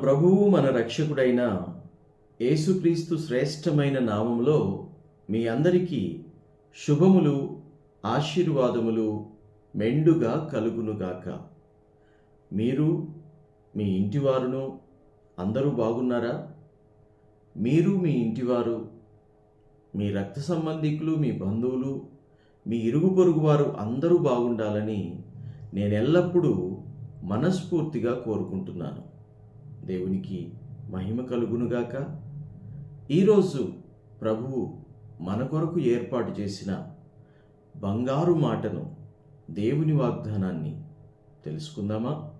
ప్రభువు మన రక్షకుడైన యేసుక్రీస్తు శ్రేష్టమైన నామంలో మీ అందరికీ శుభములు ఆశీర్వాదములు మెండుగా కలుగునుగాక. మీరు మీ ఇంటివారును అందరూ బాగున్నారా? మీరు మీ ఇంటివారు మీ రక్త సంబంధికులు మీ బంధువులు మీ ఇరుగు పొరుగు వారు అందరూ బాగుండాలని నేను ఎల్లప్పుడూ మనస్ఫూర్తిగా కోరుకుంటున్నాను. దేవునికి మహిమ కలుగునుగాక. ఈరోజు ప్రభువు మన కొరకు ఏర్పాటు చేసిన బంగారు మాటను దేవుని వాగ్దానాన్ని తెలుసుకుందామా?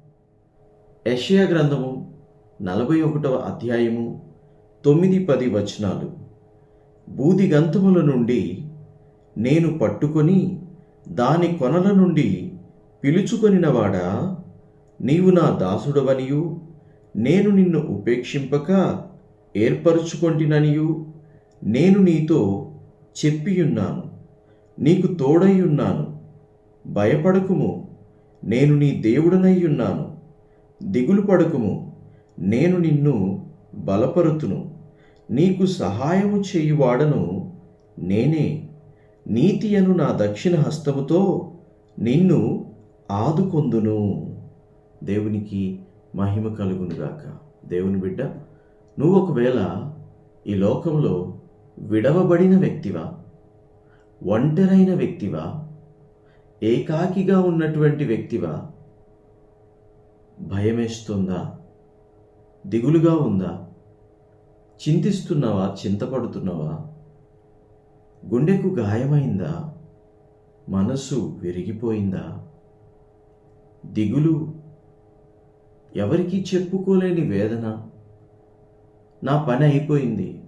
యషయా గ్రంథము నలభై ఒకటవ అధ్యాయము తొమ్మిది పది వచనాలు. బూదిగంతముల నుండి నేను పట్టుకొని దాని కొనల నుండి పిలుచుకొనినవాడా నీవు నా దాసుడవనియు నేను నిన్ను ఉపేక్షింపక ఏర్పరచుకొంటిననియు. నేను నీతో చెప్పియున్నాను నీకు తోడైయున్నాను భయపడకుము నేను నీ దేవుడనయ్యున్నాను. దిగులు పడకుము నేను నిన్ను బలపరుతును. నీకు సహాయము చేయువాడను నేనే. నీతి అను నా దక్షిణ హస్తముతో నిన్ను ఆదుకొందును. దేవునికి మహిమ కలుగునుగాక దేవుని బిడ్డ నువ్వు ఒకవేళ ఈ లోకంలో విడవబడిన వ్యక్తివా? ఒంటరైన వ్యక్తివా? ఏకాకిగా ఉన్నటువంటి వ్యక్తివా? భయమేస్తుందా? దిగులుగా ఉందా? చింతిస్తున్నావా? చింతపడుతున్నావా? గుండెకు గాయమైందా? మనసు విరిగిపోయిందా? దిగులు ఎవరికీ చెప్పుకోలేని వేదన. నా పని అయిపోయింది.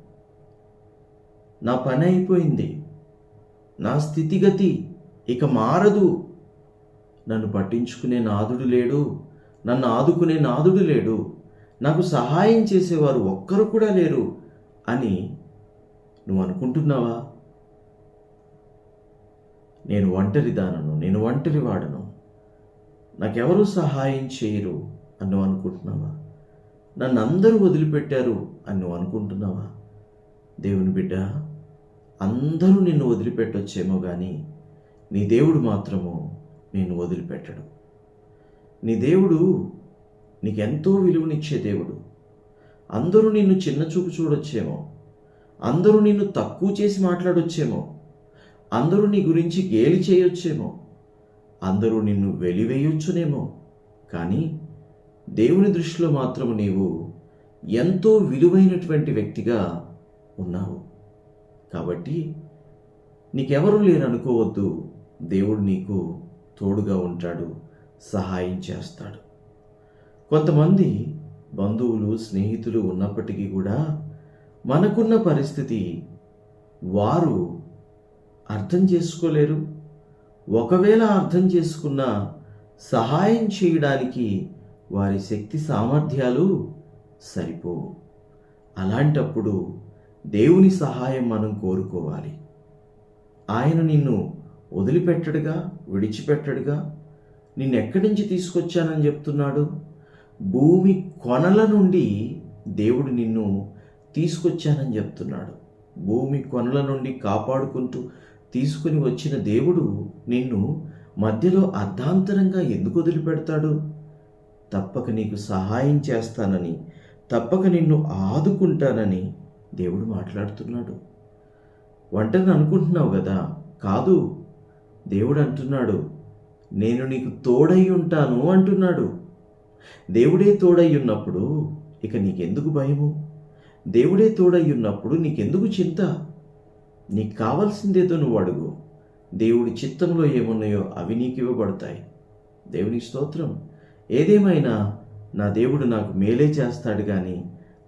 నా పని అయిపోయింది. నా స్థితిగతి ఇక మారదు. నన్ను పట్టించుకునే నాదుడు లేడు. నన్ను ఆదుకునే నాదుడు లేడు. నాకు సహాయం చేసేవారు ఒక్కరు కూడా లేరు అని నువ్వు అనుకుంటున్నావా? నేను ఒంటరి దానను నేను ఒంటరి వాడను నాకెవరూ సహాయం చేయరు. అని నువ్వు అనుకుంటున్నావా? నన్ను అందరూ వదిలిపెట్టారు అని నువ్వు అనుకుంటున్నావా? దేవుని బిడ్డ అందరూ నిన్ను వదిలిపెట్టొచ్చేమో కానీ నీ దేవుడు మాత్రము నిన్ను వదిలిపెట్టడు. నీ దేవుడు నీకెంతో విలువనిచ్చే దేవుడు. అందరూ నిన్ను చిన్న చూపు చూడొచ్చేమో. అందరూ నిన్ను తక్కువ చేసి మాట్లాడొచ్చేమో. అందరూ నీ గురించి గేలి చేయొచ్చేమో. అందరూ నిన్ను వెలివేయొచ్చునేమో. కానీ దేవుని దృష్టిలో మాత్రం నీవు ఎంతో విలువైనటువంటి వ్యక్తిగా ఉన్నావు. కాబట్టి నీకెవరూ లేరనుకోవద్దు. దేవుడు నీకు తోడుగా ఉంటాడు సహాయం చేస్తాడు. కొంతమంది బంధువులు స్నేహితులు ఉన్నప్పటికీ కూడా మనకున్న పరిస్థితి వారు అర్థం చేసుకోలేరు. ఒకవేళ అర్థం చేసుకున్న సహాయం చేయడానికి వారి శక్తి సామర్థ్యాలు సరిపోవు అలాంటప్పుడు దేవుని సహాయం మనం కోరుకోవాలి. ఆయన నిన్ను వదిలిపెట్టడుగా విడిచిపెట్టడుగా నిన్ను ఎక్కడి నుంచి తీసుకొచ్చానని చెప్తున్నాడు? భూమి కొనల నుండి దేవుడు నిన్ను తీసుకొచ్చానని చెప్తున్నాడు. భూమి కొనల నుండి కాపాడుకుంటూ తీసుకుని వచ్చిన దేవుడు నిన్ను మధ్యలో అర్ధాంతరంగా ఎందుకు వదిలిపెడతాడు? తప్పక నీకు సహాయం చేస్తానని తప్పక నిన్ను ఆదుకుంటానని దేవుడు మాట్లాడుతున్నాడు. వంటని అనుకుంటున్నావు కదా? కాదు. దేవుడు అంటున్నాడు నేను నీకు తోడై ఉంటాను అంటున్నాడు. దేవుడే తోడై ఉన్నప్పుడు ఇక నీకెందుకు భయము? దేవుడే తోడై ఉన్నప్పుడు నీకెందుకు చింత? నీకు కావాల్సిందేదో నువ్వు అడుగు. దేవుడి చిత్తంలో ఏమున్నాయో అవి నీకు ఇవ్వబడతాయి. దేవునికి స్తోత్రం. ఏదేమైనా నా దేవుడు నాకు మేలే చేస్తాడు కానీ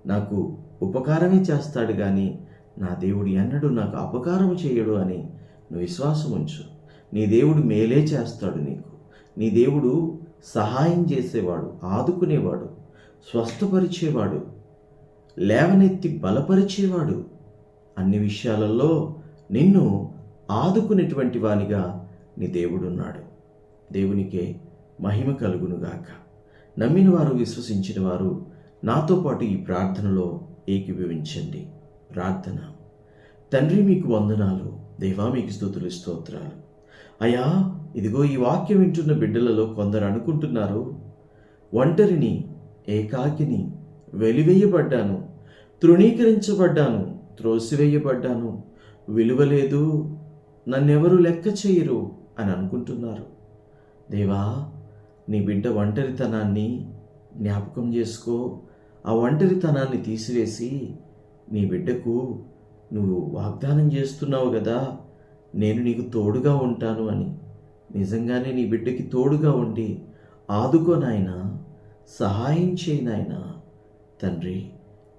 నాకు ఉపకారమే చేస్తాడు కానీ నా దేవుడు ఎన్నడూ నాకు అపకారం చేయడు అని నువ్వు విశ్వాసం ఉంచు. నీ దేవుడు మేలే చేస్తాడు నీకు. నీ దేవుడు సహాయం చేసేవాడు ఆదుకునేవాడు స్వస్థపరిచేవాడు లేవనెత్తి బలపరిచేవాడు. అన్ని విషయాలలో నిన్ను ఆదుకునేటువంటి వానిగా నీ దేవుడున్నాడు. దేవునికే మహిమ కలుగునుగాక. నమ్మిన వారు విశ్వసించిన వారు నాతో పాటు ఈ ప్రార్థనలో ఏకీభవించండి. ప్రార్థన. తండ్రి మీకు వందనాలు. దేవా మీకు స్థుతులు స్తోత్రాలు. అయ్యా ఇదిగో ఈ వాక్యం వింటున్న బిడ్డలలో కొందరు అనుకుంటున్నారు ఒంటరిని ఏకాకిని వెలివేయబడ్డాను తృణీకరించబడ్డాను త్రోసివేయబడ్డాను విలువలేదు నన్నెవరు లెక్క చేయరు అని అనుకుంటున్నారు. దేవా నీ బిడ్డ ఒంటరితనాన్ని జ్ఞాపకం చేసుకో. ఆ ఒంటరితనాన్ని తీసివేసి నీ బిడ్డకు నువ్వు వాగ్దానం చేస్తున్నావు కదా నేను నీకు తోడుగా ఉంటాను అని. నిజంగానే నీ బిడ్డకి తోడుగా ఉండి ఆదుకోనాయనా సహాయం చేయనాయనా తండ్రి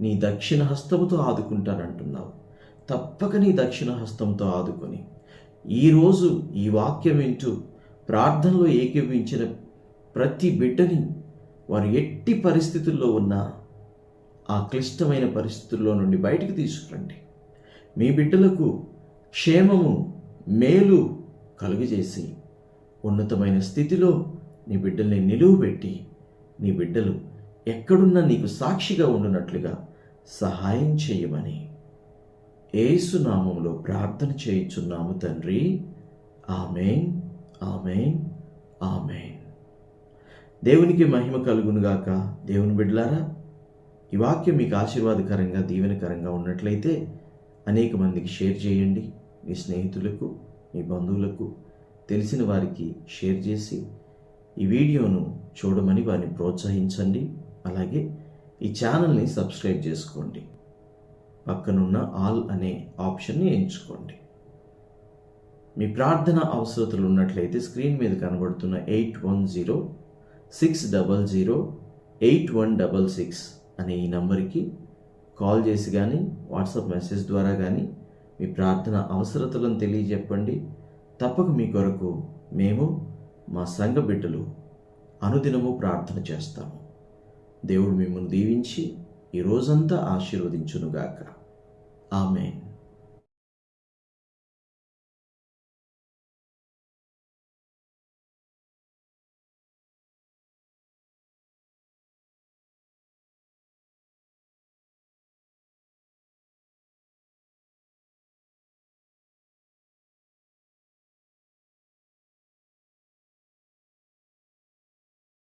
నీ దక్షిణ హస్తముతో ఆదుకుంటానంటున్నావు. తప్పక నీ దక్షిణ హస్తంతో ఆదుకొని ఈరోజు ఈ వాక్యం వింటూ ప్రార్థనలో ఏకీవించిన ప్రతి బిడ్డని వారు ఎట్టి పరిస్థితుల్లో ఉన్నా ఆ క్లిష్టమైన పరిస్థితుల్లో నుండి బయటికి తీసుకురండి. మీ బిడ్డలకు క్షేమము మేలు కలుగజేసి ఉన్నతమైన స్థితిలో నీ బిడ్డల్ని నిలువబెట్టి నీ బిడ్డలు ఎక్కడున్నా నీకు సాక్షిగా ఉండునట్లుగా సహాయం చేయమని ఏసునామంలో ప్రార్థన చేయుచున్నాము తండ్రి. Amen amen amen. దేవునికి మహిమ కలుగునుగాక. దేవుని బిడ్డలారా ఈ వాక్యం మీకు ఆశీర్వాదకరంగా దీవెనకరంగా ఉన్నట్లయితే అనేక మందికి షేర్ చేయండి. మీ స్నేహితులకు మీ బంధువులకు తెలిసిన వారికి షేర్ చేసి ఈ వీడియోను చూడమని వారిని ప్రోత్సహించండి. అలాగే ఈ ఛానల్ని సబ్స్క్రైబ్ చేసుకోండి. పక్కనున్న ఆల్ అనే ఆప్షన్ని ఎంచుకోండి. మీ ప్రార్థన అవసరతలు ఉన్నట్లయితే స్క్రీన్ మీద కనబడుతున్న eight one zero six double zero eight one double six అనే ఈ నంబర్కి కాల్ చేసి కానీ వాట్సాప్ మెసేజ్ ద్వారా కానీ మీ ప్రార్థన అవసరతలను తెలియజెప్పండి. తప్పక మీ కొరకు మేము మా సంఘ బిడ్డలు అనుదినము ప్రార్థన చేస్తాము. దేవుడు మిమ్మల్ని దీవించి ఈ రోజంతా ఆశీర్వదించునుగాక. ఆమెన్.